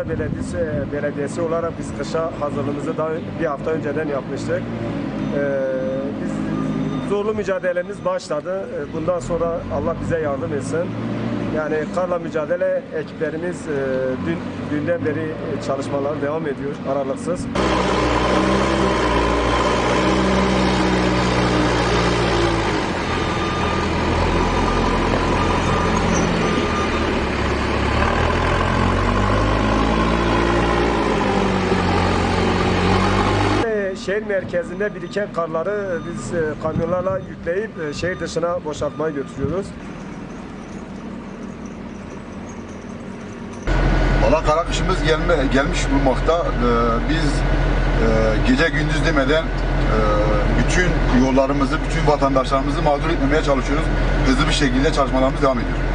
Belediyesi, Belediyesi olarak biz kışa hazırlığımızı daha bir hafta önceden yapmıştık. Ee, biz zorlu mücadelemiz başladı. Ee, Bundan sonra Allah bize yardım etsin. Yani karla mücadele ekiplerimiz e, dün dünden beri e, çalışmalar devam ediyor aralıksız. E, Şehir merkezinde biriken karları biz e, kamyonlarla yükleyip e, şehir dışına boşaltmaya götürüyoruz. Valla kara kışımız gelme, gelmiş bulmakta. Ee, biz e, gece gündüz demeden bütün yollarımızı, bütün vatandaşlarımızı mağdur etmemeye çalışıyoruz. Hızlı bir şekilde çalışmalarımız devam ediyor.